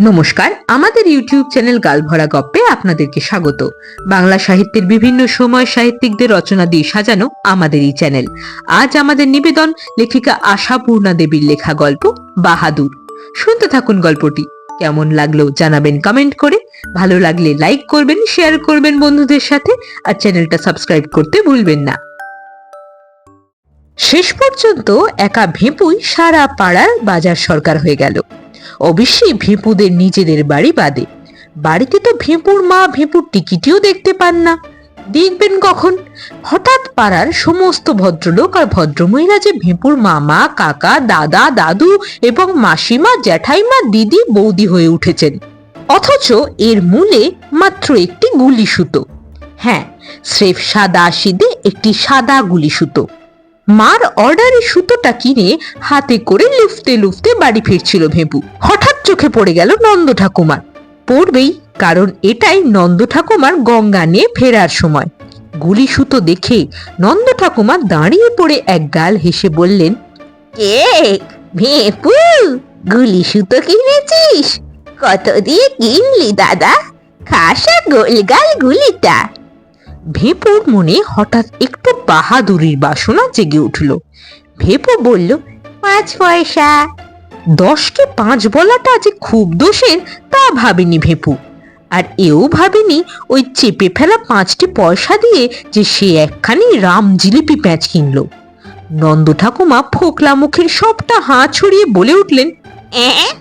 নমস্কার, আমাদের YouTube channel গালভরা গপ্পে আপনাদেরকে স্বাগত। বাংলা সাহিত্যের বিভিন্ন সময় সাহিত্যিকদের রচনা দিয়ে সাজানো আমাদের এই চ্যানেল। আজ আমাদের নিবেদন লেখিকা আশাপূর্ণা দেবীর লেখা গল্প, বাহাদুর। শুনতে থাকুন গল্পটি। কেমন লাগল জানাবেন কমেন্ট করে। ভালো লাগলে লাইক করবেন, শেয়ার করবেন বন্ধুদের সাথে, আর চ্যানেলটা সাবস্ক্রাইব করতে ভুলবেন না। শেষ পর্যন্ত একা ভেঁপুই সারা পাড়ার বাজার সরকার হয়ে গেল। অবশ্যই ভেপুদের নিজেদের বাড়ি বাদে। বাড়িতে তো ভেঁপুর মা ভেঁপুর টিকিটিও দেখতে পান না। দেখবেন কখন? হঠাৎ পাড়ার সমস্ত ভদ্রলোক আর ভদ্রমহিলা যে ভেপুর মামা, কাকা, দাদা, দাদু এবং মাসিমা, জ্যাঠাইমা, দিদি, বৌদি হয়ে উঠেছেন। অথচ এর মূলে মাত্র একটি গুলি সুতো হ্যাঁ স্রেফ সাদা সিদে একটি সাদা গুলি সুতো মার অর্ডারে সুতোটা কিনে হাতে করে লুফতে লুফতে বাড়ি ফিরছিল ভেপু হঠাৎ চোখে পড়ে গেল নন্দ ঠাকুমার। পড়বেই, কারণ এটাই নন্দ ঠাকুমার গঙ্গা নিয়ে ফেরার সময়। গুলি সুতো দেখে নন্দ ঠাকুমা দাঁড়িয়ে পড়ে এক গাল হেসে বললেন কে ভেপু, গুলি সুতো কিনেছিস? কত দিয়ে কিনলি দাদা? খাসা গোলগাল গুলিটা। ভেপুর মনে হঠাৎ একটু বাহাদুরির বাসনা জেগে উঠল। ভেপু বলল, পাঁচ পয়সা। দশকে পাঁচ বলাটা যে খুব দোষের, তা ভাবেনি ভেপু। আর এও ভাবেনি ওই চেপে ফেলা পাঁচটি পয়সা দিয়ে যে সে একখানি রাম জিলিপি প্যাঁচ কিনলো। নন্দ ঠাকুমা ফোকলা মুখের সবটা হাঁ ছড়িয়ে বলে উঠলেন এ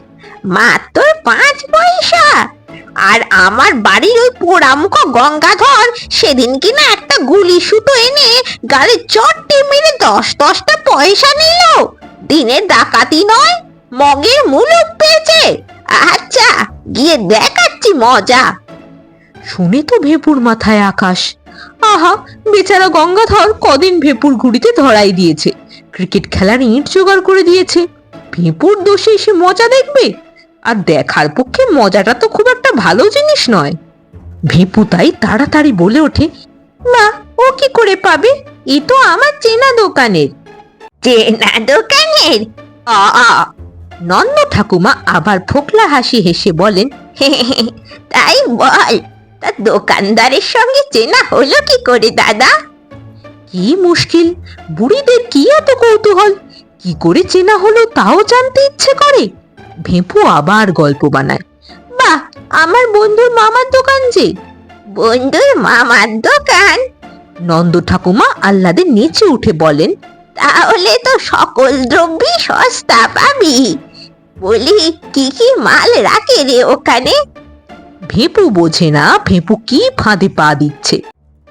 মাত্র পাঁচ পয়সা? আর আমার বাড়ির ওই পোড়ামুখ গঙ্গাধর সেদিন কিনা একটা গুলি সুতো এনে গালে চট্টে মেরে দশ দশটা পয়সা নিল। দিনের ডাকাতি নয়, মগের মুলুক পেয়েছে। আচ্ছা গিয়ে দেখাচ্ছি মজা। শুনে তো ভেপুর মাথায় আকাশ। আহা, বেচারা গঙ্গাধর কদিন ভেপুর ঘুড়িতে ধরাই দিয়েছে। ক্রিকেট খেলার ইঁট জোগাড় করে দিয়েছে। ভেপুর দোষে সে মজা দেখবে? আর দেখার পক্ষে মজাটা তো খুব একটা ভালো জিনিস নয়। ভিপু তাই তাড়াতাড়ি বলে ওঠে না ও কি করে পাবে? এ তো আমার চেনা দোকানের। চেনা দোকানের। নন্দ ঠাকুমা আবার ফোকলা হাসি হেসে বলেন তাই বল, তা দোকানদারের সঙ্গে চেনা হলো কি করে, দাদা? কি মুশকিল, বুড়িদের কি এত কৌতূহল? কি করে চেনা হলো তাও জানতে ইচ্ছে করে? ভেপু আবার গল্প বানায়। বাহ, আমার বন্ধুর মামার দোকান যে। বন্ধুর মামার দোকান। নন্দ ঠাকুমা আহ্লাদে নেচে উঠে বলেন, তাহলে তো সকল দ্রব্যই সস্তা পাবি। বলি, কি কি মাল রাখে রে ওখানে? ভেপু বোঝে না ভেপু কি ফাঁদে পা দিচ্ছে।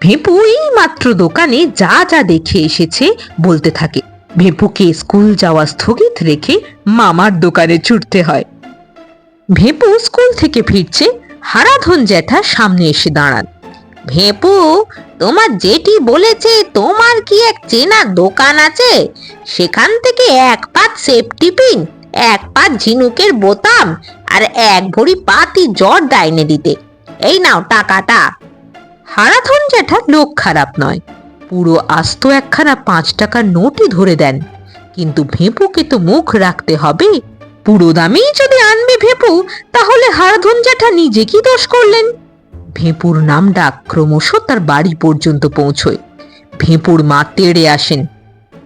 ভেপু এই মাত্র দোকানে যা যা দেখে এসেছে বলতে থাকে। ভেপুকে স্কুল যাওয়া স্থগিত রেখে মামার দোকানে ছুটতে হয়। ভেপু স্কুল থেকে ফিরছে, হারাধন জ্যাঠা সামনে এসে দাঁড়ান। ভেপু, তোমার জেঠি বলেছে তোমার কি এক চেনা দোকান আছে? সেখান থেকে এক পাত সেফটি পিন, এক পাত ঝিনুকের বোতাম আর এক ভরি পাতি জ্বর ডাইনে দিতে। এই নাও টাকাটা। হারাধন জ্যাঠা লোক খারাপ নয়। পুরো আস্ত একখানা পাঁচ টাকার নোটই ধরে দেন। কিন্তু ভেপুকে তো মুখ রাখতে হবে। পুরো দামেই যদি আনবে ভেপু, তাহলে হারাধন জ্যাঠা নিজে কি দোষ করলেন? ভেপুর নাম ডাক ক্রমশ তার বাড়ি পর্যন্ত পৌঁছয়। ভেপুর মা তেড়ে আসেন।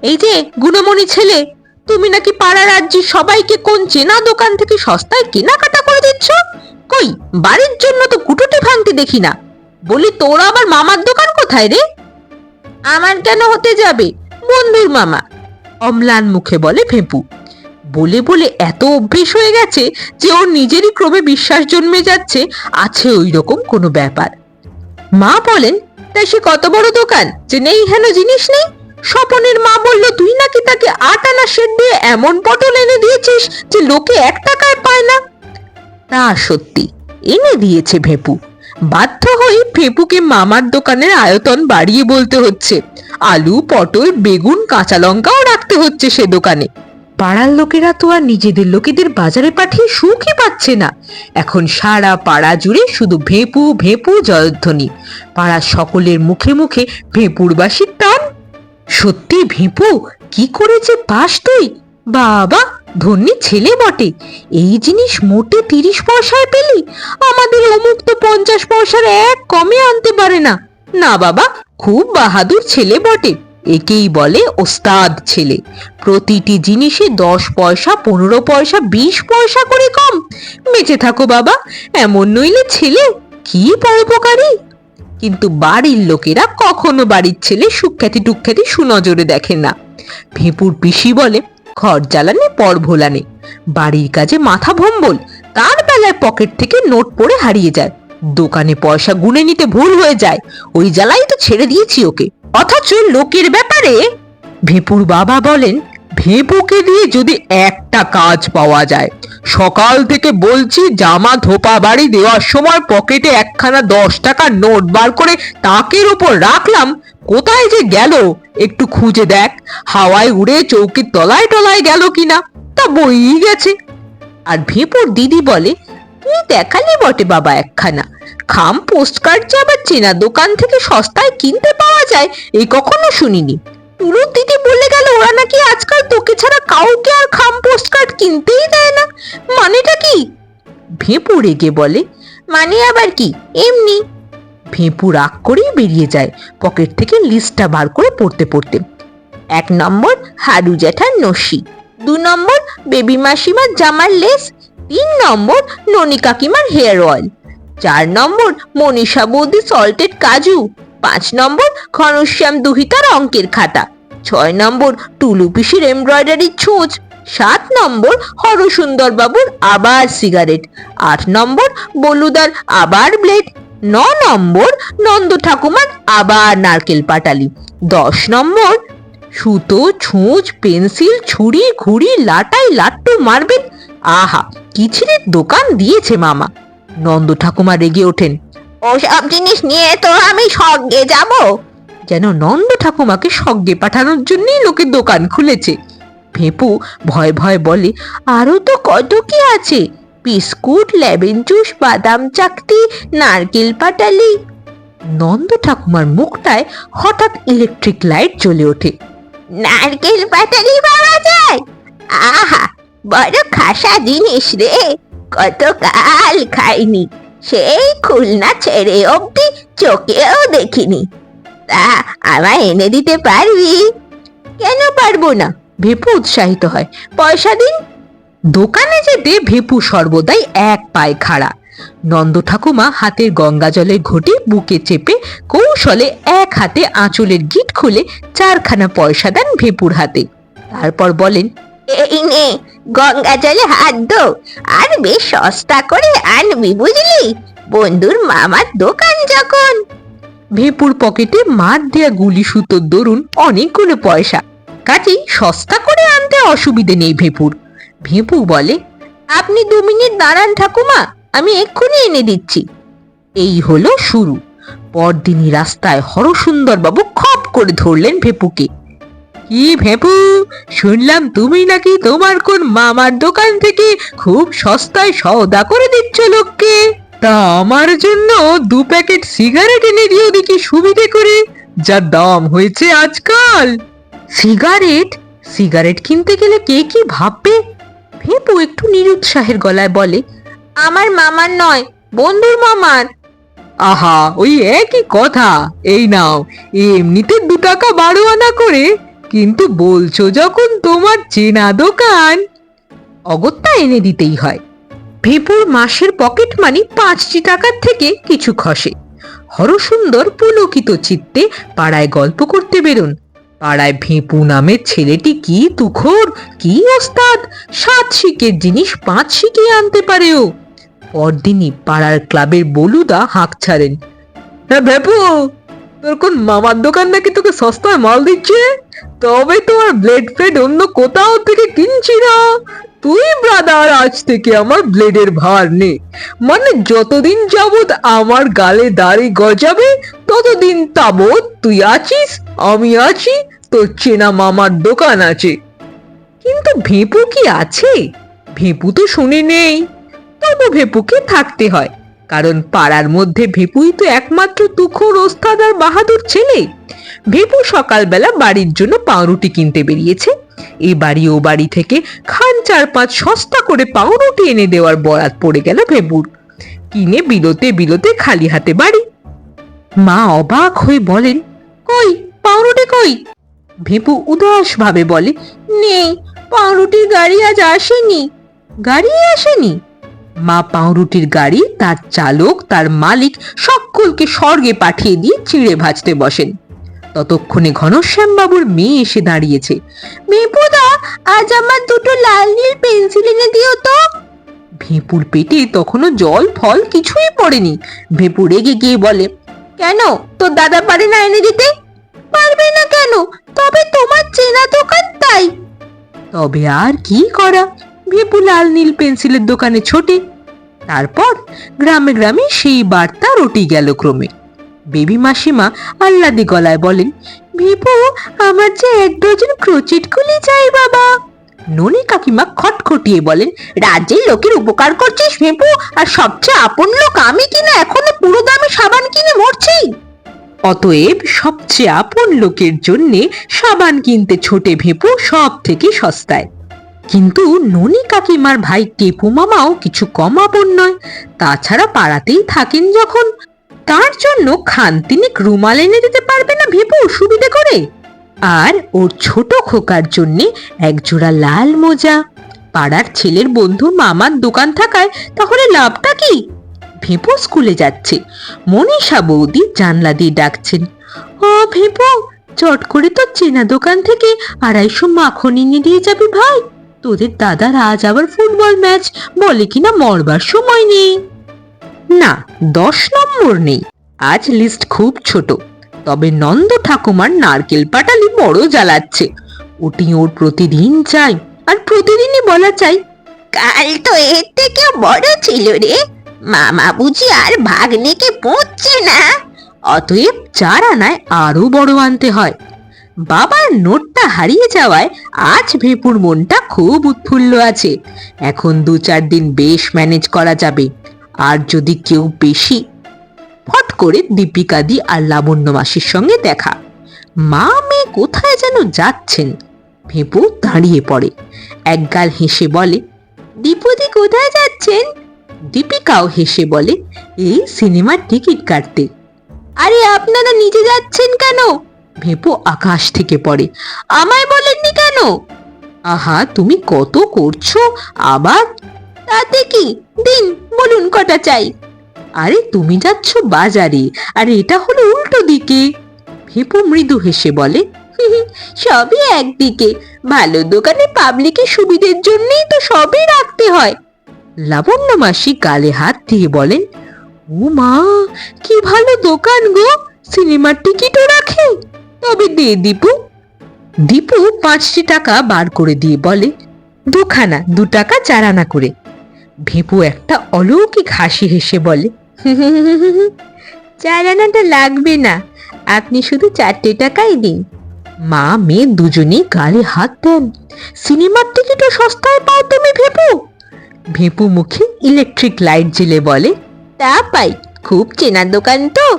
এই যে, গুণমণি ছেলে, তুমি নাকি পাড়া রাজ্যে সবাইকে কোন চেনা দোকান থেকে সস্তায় কেনাকাটা করে দিচ্ছ? কই, বাড়ির জন্য তো কুটুটি ভাঙতে দেখি না। বলি তোর আবার মামার দোকান কোথায় রে? আমার কেন হতে যাবে? বন্ধুর মামা। অম্লান মুখে বলে ভেপু বলে বলে এত অভ্যেস হয়ে গেছে যে ওর নিজেরই ক্রমে বিশ্বাস জন্মে যাচ্ছে, আছে ওই রকম কোনো ব্যাপার। মা বলেন তাই সে কত বড় দোকান? যে নেই হেন জিনিস নেই? স্বপনের মা বলল, তুই নাকি তাকে আট আনা শেড দিয়ে এমন পটল এনে দিয়েছিস যে লোকে এক টাকায় পায় না? তা সত্যি, এনে দিয়েছে ভেপু বাধ্য হয়ে ফেপুকে মামার দোকানের আয়তন বাড়িয়ে বলতে হচ্ছে। আলু, পটল, বেগুন, কাঁচা লঙ্কাও রাখতে হচ্ছে সে দোকানে। পাড়ার লোকেরা তো আর নিজেদের লোকেদের বাজারে পাঠিয়ে সুখই পাচ্ছে না। এখন সারা পাড়া জুড়ে শুধু ভেপু ভেপু জয়ধ্বনি। পাড়ার সকলের মুখে মুখে ভেপুর বাসির টান। সত্যি ভেপু? কি করেছে পাস তুই? বাবা! ধন্যী ছেলে বটে। এই জিনিস মোটে তিরিশ পয়সায় পেলি, আমাদের অমুক তো পঞ্চাশ পয়সার এক কমে আনতে পারে না। না বাবা, খুব বাহাদুর ছেলে বটে। একেই বলে ওস্তাদ ছেলে। প্রতিটি জিনিসে দশ পয়সা, পনেরো পয়সা, বিশ পয়সা করে কম। বেঁচে থাকো বাবা, এমন নইলে ছেলে কি পরোপকারী? কিন্তু বাড়ির লোকেরা কখনো বাড়ির ছেলে সুখ্যাতি টুখ্যাতি সুনজরে দেখে না। ভেপুর পিসি বলে ঘর জ্বালানে পর ভোলানে। বাড়ির কাজে মাথা ভম্বল, তার বেলায় পকেট থেকে নোট পড়ে হারিয়ে যায়। দোকানে পয়সা গুনে নিতে ভুল হয়ে যায়, ওই জ্বালাই তো ছেড়ে দিয়েছি ওকে। অথচ লোকের ব্যাপারে ভেপুর বাবা বলেন, ভেপুকে দিয়ে যদি একটা কাজ পাওয়া যায়, সকাল থেকে বলছি জামা ধোপা বাড়ি দেওয়ার সময় পকেটে একখানা দশ টাকার নোট বার করে তাকের ওপর রাখলাম, কোথায় যে গেল? একটু খুঁজে দেখ, হাওয়ায় উড়ে চৌকির তলায় টলায় গেল কিনা, তা বইই গেছে। আর ভেপুর দিদি বলে তুই দেখালি বটে বাবা একখানা? খাম পোস্ট কার্ড যে আবার চেনা দোকান থেকে সস্তায় কিনতে পাওয়া যায় এই কখনো শুনিনি। তুলুর দিদি বলে গেল, ওরা নাকি আজকাল তোকে ছাড়া কাউকে আর খাম পোস্ট কার্ড কিনতেই দেয় না। মানেটা কি? ভেপু রেগে বলে মানে আবার কি? এমনি ভেপু রাগ করেই বেরিয়ে যায় পকেট থেকে লিস্টটা বার করে পড়তে পড়তে। এক নম্বর হাড়ু জ্যাঠার নসি, দু নম্বর বেবি মাসিমার জামার লেস, তিন নম্বর ননি কাকিমার হেয়ার অয়েল, চার নম্বর মনীষা বৌদি সল্টেড কাজু, পাঁচ নম্বর ঘনশ্যাম দুহিতার অঙ্কের খাতা, ছয় নম্বর টুলু পিসির এমব্রয়ডারি ছুঁচ, সাত নম্বর হরসুন্দর বাবুর আবার সিগারেট, আট নম্বর বলুদার আবার ব্লেড ন নম্বর নন্দ ঠাকুমার আবার নারকেল পাটালি। দশ নম্বর সুতো, ছুঁচ, পেন্সিল, ছুরি, ঘুড়ি, লাটাই, লাট্টু মারবেন। আহা কিছিরের দোকান দিয়েছে মামা। নন্দ ঠাকুমা রেগে ওঠেন। ওসব জিনিস নিয়ে তো আমি স্বর্গে যাব। যেন নন্দ ঠাকুমাকে স্বর্গে পাঠানোর জন্যই লোকে দোকান খুলেছে। ভেপু ভয় ভয় বলে, আরও তো কত কি আছে? বিস্কুট লেমন জুস, বাদাম, চাকতি, নারকেল পাটালি। নন্দ ঠাকুমার মুখটায় হঠাৎ ইলেকট্রিক লাইট জ্বলে ওঠে। নারকেল পাটালি পাওয়া যায়? আহা, বড় খাসা জিনিস রে কত কাল খাইনি। সেই খুলনা ছেড়ে অবধি চোখেও দেখিনি। তা আমায় এনে দিতে পারবি? কেন পারব না? ভেপু উৎসাহিত হয়। পয়সা দিন দোকানে যেতে ভেপু সর্বদাই এক পায়ে খাড়া। নন্দ ঠাকুমা হাতের গঙ্গা জলের ঘটি বুকে চেপে কৌশলে এক হাতে আঁচলের গিট খুলে চারখানা পয়সা দেন ভেপুর হাতে। তারপর বলেন এই নে গঙ্গা জলে হাত দো, আর বেশ সস্তা করে আনবি বুঝলি? বন্ধুর মামার দোকান যখন। ভেপুর পকেটে মার দেয়া গুলি সুতোর দরুন অনেকগুলো পয়সা। কাজেই সস্তা করে আনতে অসুবিধে নেই ভেপুর। ভেপু বলে, আপনি দু মিনিট দাঁড়ান ঠাকুমা, আমি এক্ষুনি এনে দিচ্ছি। এই হলো শুরু। পরদিনই রাস্তায় হরসুন্দর বাবু খপ করে ধরলেন ভেপুকে। কি ভেপু, শুনলাম তুমি নাকি তোমার কোন মামার দোকান থেকে খুব সস্তায় সওদা করে দিচ্ছ লোককে? তা আমার জন্য দু প্যাকেট সিগারেট এনে দিও দেখি সুবিধে করে, যা দাম হয়েছে আজকাল। সিগারেট? সিগারেট কিনতে গেলে কে কি ভাববে? ভেপু একটু নিরুৎসাহের গলায় বলে আমার মামার নয় বন্ধুর মামার। আহা ওই একই কথা। এই নাও এমনিতে দু টাকা বারো আনা করে কিন্তু বলছো যখন তোমার চেনা দোকান। অগত্যা এনে দিতেই হয়। ভেপুর মাসের পকেট মানি পাঁচটি টাকার থেকে কিছু খসে। হরসুন্দর পুলকিত চিত্তে পাড়ায় গল্প করতে বেরোন। পাড়ায় ভেঁপু নামের ছেলেটি কি তুখোর, কি ওস্তাদ? সাত শিকের জিনিস পাঁচ শিকে আনতে পারে ও পরদিনই পাড়ার ক্লাবের বলুদা হাঁক ছাড়েন। হ্যাঁ ভেপু, তোর কোন মামার দোকান নাকি তোকে সস্তায় মাল দিচ্ছে? তবে তোমার ব্লেড ফ্লেড অন্য কোথাও থেকে কিনছি না। তুই ব্রাদার, আজ থেকে আমার ব্লেডের ভার নে। মানে যতদিন যাবত আমার গালে দাড়ি গজাবে, ততদিন তাবৎ তুই আছিস, আমি আছি তোর চেনা মামার দোকান আছে। কিন্তু ভেপু কি আছে? ভেপু তো শুনে নেই। তবু ভেপুকে থাকতে হয়, কারণ পাড়ার মধ্যে ভেপুই তো একমাত্র তুখোর ওস্তাদ আর বাহাদুর ছেলে। ভেপু সকালবেলা বাড়ির জন্য পাউরুটি কিনতে বেরিয়েছে। এ বাড়ি ও বাড়ি থেকে খান চার পাঁচ সস্তা করে পাউরুটি এনে দেওয়ার বরাত পড়ে গেল ভেপুর কিনে বিলোতে বিলোতে খালি হাতে বাড়ি। মা অবাক হয়ে বলেন, কই, পাউরুটি কই? ভেপু উদাস ভাবে বলে, নেই, পাউরুটির গাড়ি আজ আসেনি। গাড়ি আসেনি? মা পাউরুটির গাড়ি, তার চালক, তার মালিক সকলকে স্বর্গে পাঠিয়ে দিয়ে চিড়ে ভাজতে বসেন। ততক্ষণে ঘনশ্যাম বাবুর মেয়ে এসে দাঁড়িয়েছে। মেপুদা আজ আমার দুটো লাল নীল পেন্সিল এনে দিও তো। ভেপুর পেটে তখনও জল, ফল কিছুই পড়েনি। ভেপু রেগে গিয়ে বলে, কেন? তোর দাদা পারে না এনে দিতে? পারবে না কেন? তবে তোমার চেনা দোকান তাই। তবে আর কি করা? ভেপু লাল নীল পেন্সিলের দোকানে ছোটে। তারপর গ্রামে গ্রামে সেই বার্তা রটি গেল ক্রমে। বেবি মাসিমা আহ্লাদি গলায় বলেন ভেপু আমার যে এক ডজন ক্রোচেট গুলি চাই বাবা। ননি কাকিমা খটখটিয়ে বলেন, রাজ্যের লোকের উপকার করছিস ভেপু আর সবচেয়ে আপন লোক আমি কিনা? এখনও পুরো দামে সাবান কিনে মরছি? অতএব সবচেয়ে আপন লোকের জন্যে সাবান কিনতে ছোটে ভেপু সব থেকে সস্তায়। কিন্তু ননি কাকিমার ভাই টেপু মামাও কিছু কম আপন নয়, তাছাড়া পাড়াতেই থাকেন যখন। তার জন্য খান তিনেক রুমাল এনে দিতে পারবে না ভেপু, সুবিধে করে। আর ওর ছোট খোকার জন্যে একজোড়া লাল মোজা। পাড়ার ছেলের বন্ধু মামার দোকান থাকায় তাহলে লাভটা কি? ভেপু স্কুলে যাচ্ছে। মনীষা বৌদি জানলা দিয়ে ডাকছেন, ও ভেপু, চট করে তোর চেনা দোকান থেকে আড়াইশো মাখন এনে দিয়ে যাবি ভাই। তোদের দাদার আজ আবার ফুটবল ম্যাচ, বলে কিনা মরবার সময় নেই? না, দশ নম্বর নেই, আজ লিস্ট খুব ছোট, তবে নন্দ ঠাকুমার নারকেল পাটালি বড় জ্বালাচ্ছে। ওটি ওর প্রতিদিন চাই, আর প্রতিদিনই বলা চাই। কাল তো এর থেকে বড় ছিল রে মামা বুঝি আর ভাগ্নেকে পৌঁছছে না। অতএব চার আনায় আরও বড় আনতে হয়। বাবার নোটটা হারিয়ে যাওয়ায় আজ ভেপুর মনটা খুব উৎফুল্ল আছে। এখন দু চার দিন বেশ ম্যানেজ করা যাবে। আর যদি কেউ বেশি, ফট করে দীপিকাদি আর লাবণ্য মাসির সঙ্গে দেখা। মা মেয়ে কোথায় যেন যাচ্ছেন। ভেপু দাঁড়িয়ে পড়ে। একগাল হেসে বলে দীপুদি কোথায় যাচ্ছেন? দীপিকাও হেসে বলে, এই সিনেমার টিকিট কাটতে। আরে, আপনারা নিজে যাচ্ছেন কেন? ভেপো আকাশ থেকে পড়ে, আমায় বলেননি কেন? আহা, তুমি কত করছ, আবার? তাতে কি? দিন, বলুন কটা চাই? আরে, তুমি যাচ্ছ বাজারে, আর এটা হলো উল্টো দিকে। ভেপু মৃদু হেসে বলে সবই একদিকে। ভালো দোকানে পাবলিকের সুবিধের জন্যই তো সবই রাখতে হয়। লাবণ্য মাসি গালে হাত দিয়ে বলেন, ও মা, কি ভালো দোকান গো, সিনেমার টিকিটও রাখে। তবে দে দীপু। দীপু পাঁচটি টাকা বার করে দিয়ে বলে, দুখানা, দু টাকা চার আনা করে। ভেপু একটা অলৌকিক হাসি হেসে বলে চার আনাটা লাগবে না, আপনি শুধু চারটে টাকাই দিন। মা মেয়ে দুজনেই গালে হাত দেন, সিনেমার টিকিটও সস্তায় পাও তুমি ভেপু? ভেপু মুখে ইলেকট্রিক লাইট জ্বেলে বলে, তা পাই, খুব চেনা দোকান তো।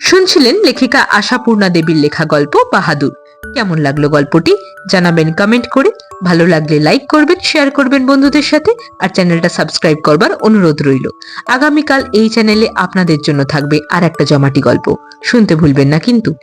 শুনছিলেন লেখিকা আশাপূর্ণা দেবীর লেখা গল্প বাহাদুর। কেমন লাগল গল্পটি? জানাবেন কমেন্ট করে। ভালো লাগলে লাইক করবেন শেয়ার করবেন বন্ধুদের সাথে, আর চ্যানেলটা সাবস্ক্রাইব করবার অনুরোধ রইল। আগামীকাল এই চ্যানেলে আপনাদের জন্য থাকবে আর একটা জমাটি গল্প। শুনতে ভুলবেন না কিন্তু।